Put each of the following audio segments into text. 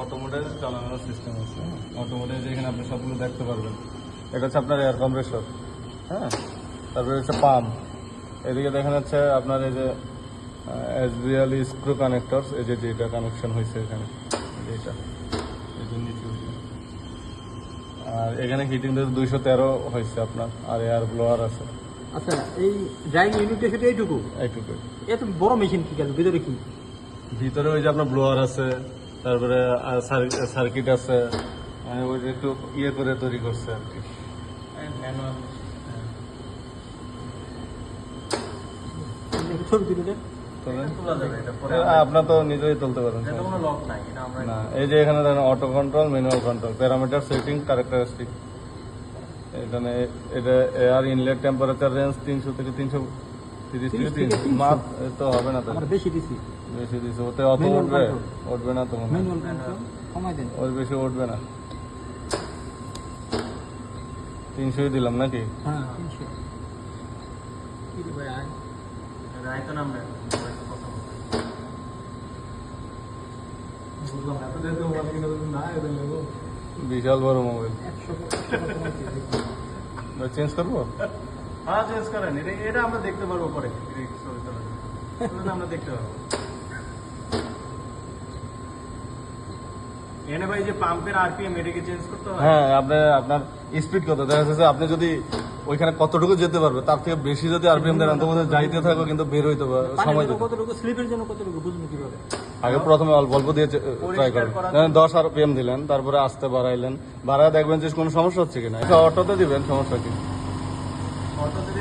অটোমোডের চালানোর সিস্টেম আছে অটোমোডে যেখানে আপনি সবগুলো দেখতে পারবেন। এটা হচ্ছে আপনার এয়ার কম্প্রেসর হ্যাঁ? তারপরে হচ্ছে পাম্প এদিকে দেখা যাচ্ছে আপনার এই যে এসবিএল স্ক্রু কানেক্টর এই যে যেটা কানেকশন হয়েছে এখানে এই যে এটা এই যে নিচে আর এখানে হিটিং দুইশো তেরো হয়েছে আপনার আর এয়ার ব্লোয়ার আছে। আচ্ছা এই ড্রাইং ইউনিটে শুধু এইটুকু? এইটুকু এত বড় মেশিন কি গেল? ভিতরে কি? ভিতরে ওই যে আপনার ব্লোয়ার আছে তারপরে সার্কিট আছে মানে ওই যে একটু ইয়ে করে তৈরি করছে আর কি। আপনার তো নিজেই তুলতে পারেন না এই যে এখানে দেখেন auto control manual control parameter setting characteristic এখানে এটা এয়ার ইনলেট টেম্পারেচার রেঞ্জ তিনশো থেকে তিনশো তিরিশ থেকে 30 থেকে তিনশো 300 মাপ এ তো হবে না তাহলে বেশি দিছি। বেশি দিচ্ছে ওতে অত উঠবে? উঠবে না তো। ম্যানুয়াল কন্ট্রোল কমাই দেন। ওর বেশি উঠবে না। তিনশোই দিলাম নাকি? হ্যাঁ তিনশো। কি ভাই নাম বিশাল বড় মোবাইল। চেঞ্জ করব? হ্যাঁ চেঞ্জ করেন এটা এটা আমরা দেখতে পারব পরে। আমরা দেখতে পারব। এনে ভাই যে পাম্পের আরপিএম এটাকে চেঞ্জ করতে হয়? হ্যাঁ আপনি আপনার স্পিড কত? দেখা যাচ্ছে আপনি যদি ওইখানে কতটুকু যেতে পারবে তার থেকে বেশি যদি আরপিএম দেন তো বোধহয় যাইতে থাকো কিন্তু বের হইতে পারবে সময় কতটুকু স্লিপের জন্য কতটুকু বুঝব কীভাবে? আগে প্রথমে অল্প অল্প দিয়ে ট্রাই করেন। দশ আরপিএম দিলেন তারপরে আসতে বাড়াইলেন বাড়ায় দেখবেন যে কোনো সমস্যা হচ্ছে কিনা। অটোতে দিবেন সমস্যা কি?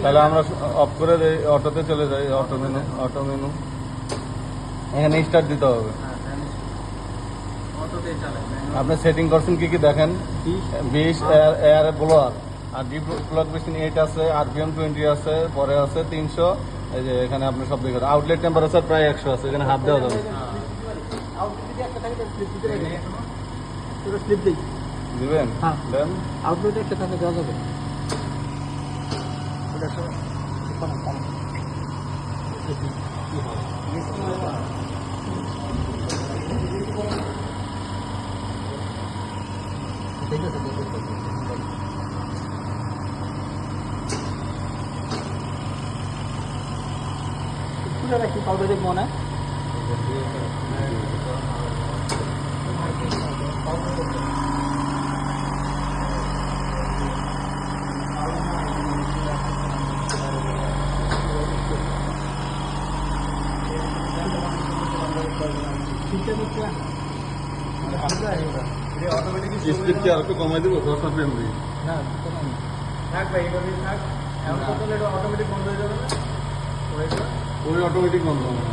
তাহলে আমরা অফ করে দেই অটোতে চলে যাই অটো মেনু অটো মেনু। এখানে স্টার্ট দিতে হবে। আপনি সেটিং করছেন কি কি দেখেন? বিশ এয়ার এয়ার ব্লোয়ার আর ডিপ প্লাগ মেশিন এইট আছে আরপিএম টোয়েন্টি আছে পরে আছে তিনশো। এই যে এখানে আপনি সব দেখেন। আউটলেট টেম্পারেচার প্রায় একশো আছে এখানে হাত দেওয়া যাবে। দিবেন। দেন। আউটলেট একটা থাকে দেওয়া যাবে। দেখি কি হয়। ঠিক আছে, ঠিক আছে, ঠিক আছে। খুলে রাখি পাউডার দেখব না ঠিক আছে স্পিড কি আর একটু কমাই দেবো? দশ দিই না থাক ভাই এইভাবেই থাক। এখন অটোমেটিক বন্ধ হয়ে যাবে না? ওই অটোমেটিক বন্ধ হবে না।